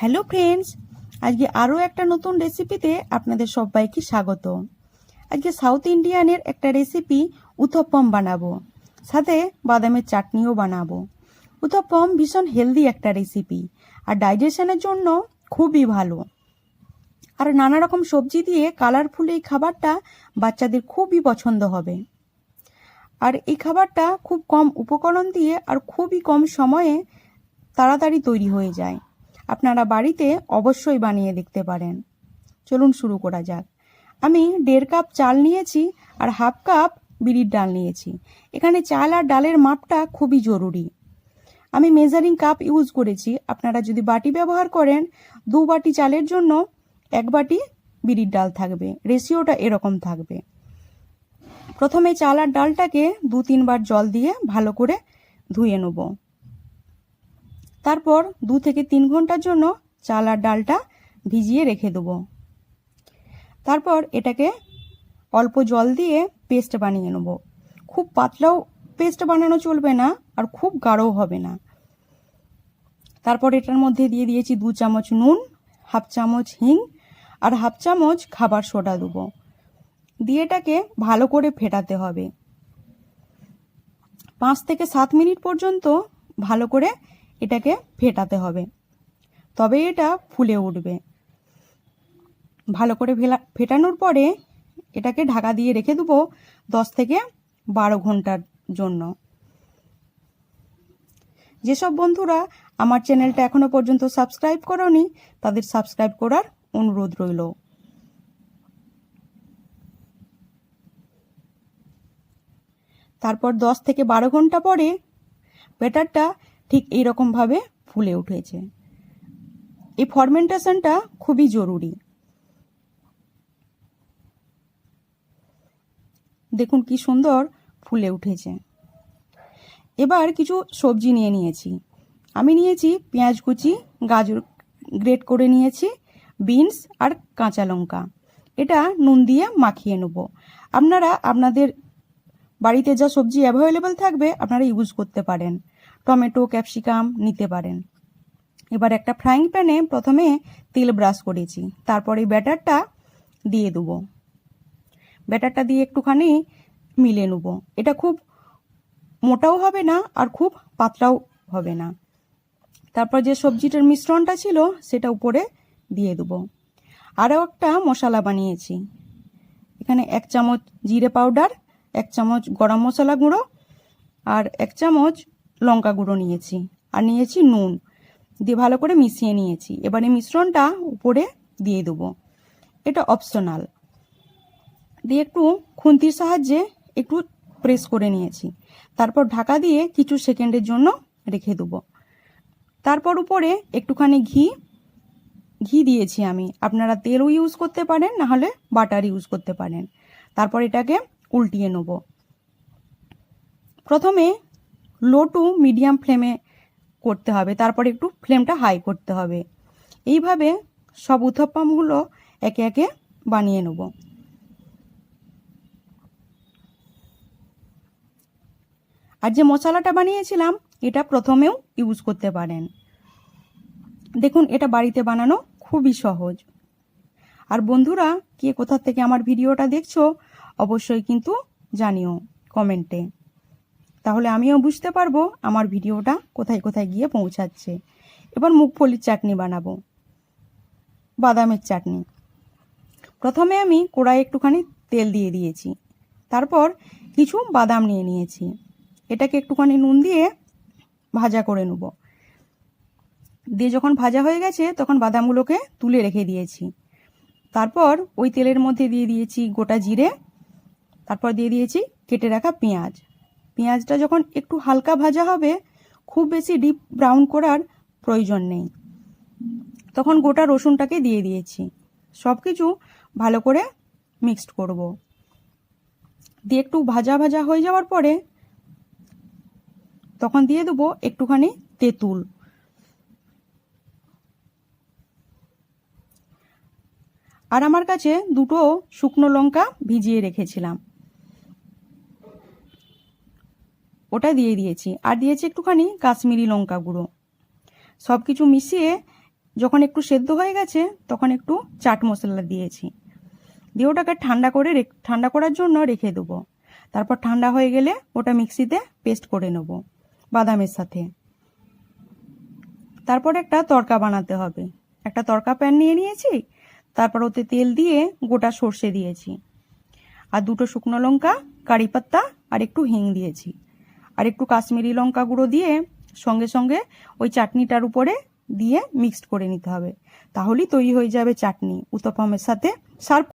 Hello friends, আজকে আরও একটা নতুন রেসিপিতে আপনাদের সবাইকে স্বাগত। আজকে সাউথ ইন্ডিয়ানের একটা রেসিপি উথপ্পম বানাবো, সাথে বাদামের চাটনিও বানাবো। উথপ্পম ভীষণ হেলদি একটা রেসিপি, আর ডাইজেশনের জন্য খুবই ভালো। আর নানা রকম সবজি দিয়ে কালারফুল এই খাবারটা বাচ্চাদের খুবই পছন্দ হবে। আর এই খাবারটা খুব কম উপকরণ দিয়ে আর খুবই কম সময়ে তাড়াতাড়ি তৈরি হয়ে যায়। আপনারা বাড়িতে অবশ্যই বানিয়ে দেখতে পারেন। চলুন শুরু করা যাক। আমি দেড় কাপ চাল নিয়েছি আর হাফ কাপ বিড়ির ডাল নিয়েছি। এখানে চাল আর ডালের মাপটা খুবই জরুরি। আমি মেজারিং কাপ ইউজ করেছি। আপনারা যদি বাটি ব্যবহার করেন, দু বাটি চালের জন্য এক বাটি বিড়ির ডাল থাকবে। রেশিওটা এরকম থাকবে। প্রথমে চাল আর ডালটাকে দু তিনবার জল দিয়ে ভালো করে ধুয়ে নেব। তারপর দু থেকে তিন ঘণ্টার জন্য চাল আর ডালটা ভিজিয়ে রেখে দেবো। তারপর এটাকে অল্প জল দিয়ে পেস্ট বানিয়ে নেব। খুব পাতলাও পেস্ট বানানো চলবে না আর খুব গাঢ়ও হবে না। তারপর এটার মধ্যে দিয়ে দিয়েছি দু চামচ নুন, হাফ চামচ হিং আর হাফ চামচ খাবার সোডা দেবো। দিয়ে এটাকে ভালো করে ফেটাতে হবে। পাঁচ থেকে সাত মিনিট পর্যন্ত ভালো করে এটাকে ফেটাতে হবে। তবে এটা ফুলে উঠবে। ভালো করে ফেলা, ফেটানোর পরে এটাকে ঢাকা দিয়ে রেখে দেবো দশ থেকে বারো ঘণ্টার জন্য। যেসব বন্ধুরা আমার চ্যানেলটা এখনও পর্যন্ত সাবস্ক্রাইব করনি, তাদের সাবস্ক্রাইব করার অনুরোধ রইল। তারপর দশ থেকে বারো ঘণ্টা পরে ব্যাটারটা ঠিক এইরকমভাবে ফুলে উঠেছে। এই ফরমেন্টেশনটা খুবই জরুরি। দেখুন কি সুন্দর ফুলে উঠেছে। এবার কিছু সবজি নিয়ে নিয়েছি। আমি নিয়েছি পেঁয়াজ কুচি, গাজর গ্রেট করে নিয়েছি, বিনস আর কাঁচা লঙ্কা। এটা নুন দিয়ে মাখিয়ে নেব। আপনারা আপনাদের বাড়িতে যা সবজি অ্যাভেলেবেল থাকবে আপনারা ইউজ করতে পারেন। টমেটো ক্যাপসিকাম নিতে পারেন। এবার একটা ফ্রাইং প্যানে প্রথমে তেল ব্রাশ করেছি, তারপরে ব্যাটারটা দিয়ে দেবো। ব্যাটারটা দিয়ে একটুখানি মিলে নেব। এটা খুব মোটাও হবে না আর খুব পাতলাও হবে না। তারপর যে সবজিটার মিশ্রণটা ছিল সেটা উপরে দিয়ে দেবো। আরও একটা মশলা বানিয়েছি। এখানে এক চামচ জিরে পাউডার এক চামচ গরম মশলা গুঁড়ো আর এক চামচ লঙ্কা গুঁড়ো নিয়েছি আর নিয়েছি নুন। দিয়ে ভালো করে মিশিয়ে নিয়েছি। এবার মিশ্রণটা উপরে দিয়ে দেবো। এটা অপশনাল দিয়ে একটু খুন্তির সাহায্যে একটু প্রেস করে নিয়েছি। তারপর ঢাকা দিয়ে কিছু সেকেন্ডের জন্য রেখে দেবো। তারপর উপরে একটুখানি ঘি। ঘি দিয়েছি আমি। আপনারা তেলও ইউজ করতে পারেন না হলে বাটার ইউজ করতে পারেন। তারপর এটাকে উল্টিয়ে নেব। প্রথমে লো টু মিডিয়াম ফ্লেমে করতে হবে, তারপর একটু ফ্লেমটা হাই করতে হবে। এইভাবে সব উত্থপ্পামগুলো একে একে বানিয়ে নেব। আর যে মশলাটা বানিয়েছিলাম, এটা প্রথমেও ইউজ করতে পারেন। দেখুন, এটা বাড়িতে বানানো খুবই সহজ। আর বন্ধুরা, কে কোথা থেকে আমার ভিডিওটা দেখছ অবশ্যই কিন্তু জানিও কমেন্টে। তাহলে আমিও বুঝতে পারব আমার ভিডিওটা কোথায় কোথায় গিয়ে পৌঁছাচ্ছে। এবার মুগফলির চাটনি বানাবো। বাদামের চাটনি। প্রথমে আমি কড়াই একটুখানি তেল দিয়ে দিয়েছি। তারপর কিছু বাদাম নিয়ে নিয়েছি। এটাকে একটুখানি নুন দিয়ে ভাজা করে নেব। দিয়ে যখন ভাজা হয়ে গেছে, তখন বাদামগুলোকে তুলে রেখে দিয়েছি। তারপর ওই তেলের মধ্যে দিয়ে দিয়েছি গোটা জিরে তারপর দিয়ে দিয়েছি কেটে রাখা পেঁয়াজ। পেঁয়াজটা যখন একটু হালকা ভাজা হবে, খুব বেশি ডিপ ব্রাউন করার প্রয়োজন নেই। তখন গোটা রসুনটাকে দিয়ে দিয়েছি। সব কিছু ভালো করে মিক্সড করব। দিয়ে একটু ভাজা ভাজা হয়ে যাওয়ার পরে তখন দিয়ে দেবো একটুখানি তেঁতুল। আর আমার কাছে দুটো শুকনো লঙ্কা ভিজিয়ে রেখেছিলাম। ওটা দিয়ে দিয়েছি। আর দিয়েছি একটুখানি কাশ্মীরি লঙ্কা গুঁড়ো। সব কিছু মিশিয়ে যখন একটু সেদ্ধ হয়ে গেছে, তখন একটু চাট মশলা দিয়েছি। দিয়ে ওটাকে ঠান্ডা করে ঠান্ডা করার জন্য রেখে দেবো। তারপর ঠান্ডা হয়ে গেলে ওটা মিক্সিতে পেস্ট করে নেব বাদামের সাথে। তারপর একটা তরকা বানাতে হবে। একটা তরকা প্যান নিয়ে নিয়েছি, তারপর ওতে তেল দিয়ে গোটা সর্ষে দিয়েছি। আর দুটো শুকনো লঙ্কা, কারি পাত্তা আর একটু হিং দিয়েছি। আর একটু কাশ্মীরি লঙ্কা গুঁড়ো দিয়ে সঙ্গে সঙ্গে ওই চাটনিটার উপরে দিয়ে মিক্সড করে নিতে হবে। তাহলেই তৈরি হয়ে যাবে চাটনি। উত্তপমের সাথে সার্ভ